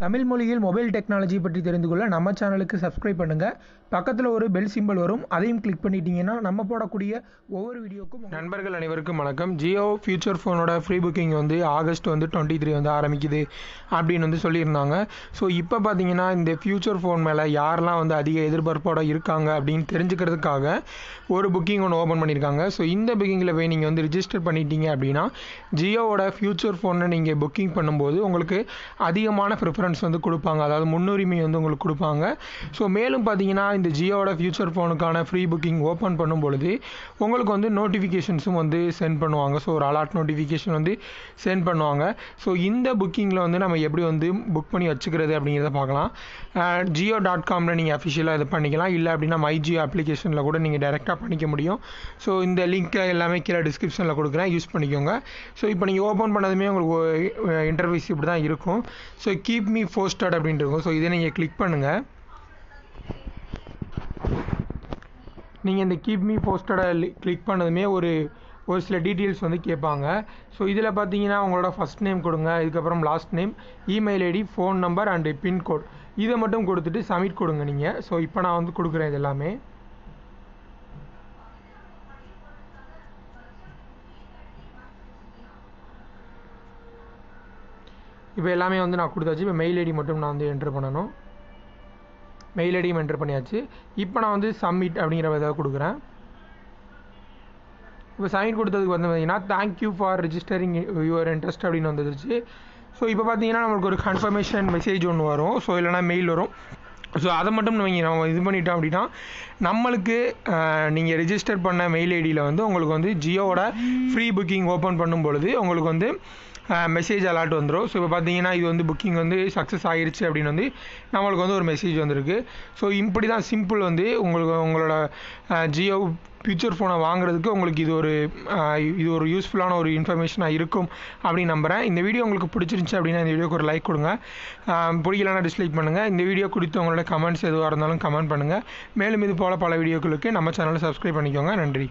தமிழ் மொழியில் mobile technology பற்றி தெரிந்து கொள்ள நம்ம சேனலுக்கு சப்ஸ்கிரைப் பண்ணுங்கள் பக்கத்தில் ஒரு பெல் சிம்பிள் வரும். அதையும் கிளிக் பண்ணிட்டீங்கன்னா நம்ம போடக்கூடிய ஒவ்வொரு வீடியோக்கும் நண்பர்கள் அனைவருக்கும் வணக்கம். ஜியோ ஃபியூச்சர் ஃபோனோட ஃப்ரீ புக்கிங் வந்து ஆகஸ்ட் வந்து டுவெண்ட்டி த்ரீ வந்து ஆரம்பிக்குது அப்படின்னு வந்து சொல்லியிருந்தாங்க. ஸோ இப்போ பார்த்தீங்கன்னா இந்த ஃபியூச்சர் ஃபோன் மேலே யாரெல்லாம் வந்து அதிக எதிர்பார்ப்போட இருக்காங்க அப்படின்னு தெரிஞ்சுக்கிறதுக்காக ஒரு புக்கிங் ஒன்று ஓப்பன் பண்ணியிருக்காங்க. ஸோ இந்த புக்கிங்கில் போய் நீங்கள் வந்து ரிஜிஸ்டர் பண்ணிட்டீங்க அப்படின்னா ஜியோவோட ஃபியூச்சர் ஃபோனை நீங்கள் புக்கிங் பண்ணும்போது உங்களுக்கு அதிகமான ப்ரிஃபரன்ஸ் வந்து கொடுப்பாங்க. அதாவது முன்னுரிமை வந்து உங்களுக்கு கொடுப்பாங்க. ஸோ மேலும் பார்த்தீங்கன்னா இந்த ஜியோவோட ஃபியூச்சர் ஃபோனுக்கான ஃப்ரீ புக்கிங் ஓப்பன் பண்ணும் பொழுது உங்களுக்கு வந்து நோட்டிஃபிகேஷன்ஸும் வந்து சென்ட் பண்ணுவாங்க. ஸோ ஒரு அலாட் நோட்டிஃபிகேஷன் வந்து சென்ட் பண்ணுவாங்க. ஸோ இந்த புக்கிங்கில் வந்து நம்ம எப்படி வந்து புக் பண்ணி வச்சுக்கிறது அப்படிங்கிறத பார்க்கலாம். ஜியோ டாட் காமில் நீங்கள் அஃபிஷியலாக இது பண்ணிக்கலாம். இல்லை அப்படின்னா மைஜியோ அப்ளிகேஷனில் கூட நீங்கள் டைரெக்டாக பண்ணிக்க முடியும். ஸோ இந்த லிங்க்கை எல்லாமே கீழே டிஸ்கிரிப்ஷனில் கொடுக்குறேன். யூஸ் பண்ணிக்கோங்க. ஸோ இப்போ நீங்கள் ஓப்பன் பண்ணதுமே உங்களுக்கு இன்டர்வியூஸ் இப்படி தான் இருக்கும். ஸோ கீப் மீ போஸ்டட் அப்படின்ட்டு இருக்கும் ஸோ இதை நீங்கள் கிளிக் பண்ணுங்கள் நீங்கள் இந்த கீப் மீ போஸ்டடை கிளிக் பண்ணதுமே ஒரு ஒரு சில டீட்டெயில்ஸ் வந்து கேட்பாங்க. ஸோ இதில் பார்த்தீங்கன்னா உங்களோட ஃபஸ்ட் நேம் கொடுங்க. இதுக்கப்புறம் last name email ID phone number and pincode இதை மட்டும் கொடுத்துட்டு சப்மிட் கொடுங்க நீங்கள் ஸோ இப்போ நான் வந்து கொடுக்குறேன் இது எல்லாமே. இப்போ எல்லாமே வந்து நான் கொடுத்தாச்சு. இப்போ மெயில் ஐடி மட்டும் நான் வந்து என்ட்ரு பண்ணணும். மெயில் ஐடியும் என்ட்ரு பண்ணியாச்சு. இப்போ நான் வந்து சப்மிட் அப்படிங்கிற ஏதாவது கொடுக்குறேன். இப்போ சைன் கொடுத்ததுக்கு வந்து பார்த்தீங்கன்னா thank you for registering your interest அப்படின்னு வந்துருச்சு. ஸோ இப்போ பார்த்தீங்கன்னா நம்மளுக்கு ஒரு கன்ஃபர்மேஷன் மெசேஜ் ஒன்று வரும். ஸோ இல்லைனா மெயில் வரும். ஸோ அதை மட்டும் நீங்கள் நம்ம இது பண்ணிட்டோம் அப்படின்னா நம்மளுக்கு நீங்கள் ரிஜிஸ்டர் பண்ண மெயில் ஐடியில் வந்து உங்களுக்கு வந்து ஜியோவோட ஃப்ரீ புக்கிங் ஓப்பன் பண்ணும் பொழுது உங்களுக்கு வந்து மெசேஜ் அலாட் வந்துடும் ஸோ இப்போ பார்த்தீங்கன்னா இது வந்து புக்கிங் வந்து சக்ஸஸ் ஆகிருச்சு அப்படின்னு வந்து நம்மளுக்கு வந்து ஒரு மெசேஜ் வந்திருக்கு. ஸோ இப்படி தான் சிம்பிள் வந்து உங்களுக்கு உங்களோட ஜியோ ஃபியூச்சர் ஃபோனை வாங்குறதுக்கு உங்களுக்கு இது ஒரு இது ஒரு யூஸ்ஃபுல்லான ஒரு இன்ஃபர்மேஷனாக இருக்கும் அப்படின்னு நம்புகிறேன் இந்த வீடியோ உங்களுக்கு பிடிச்சிருந்துச்சு அப்படின்னா இந்த வீடியோக்கு ஒரு லைக் கொடுங்க. பிடிக்கலனா டிஸ்லைக் பண்ணுங்கள் இந்த வீடியோ குறித்து உங்களோட கமெண்ட்ஸ் எதுவாக இருந்தாலும் கமெண்ட் பண்ணுங்கள் மேலும் இது போல் பல வீடியோக்களுக்கு நம்ம சேனலை சப்ஸ்கிரைப் பண்ணிக்கோங்க. நன்றி.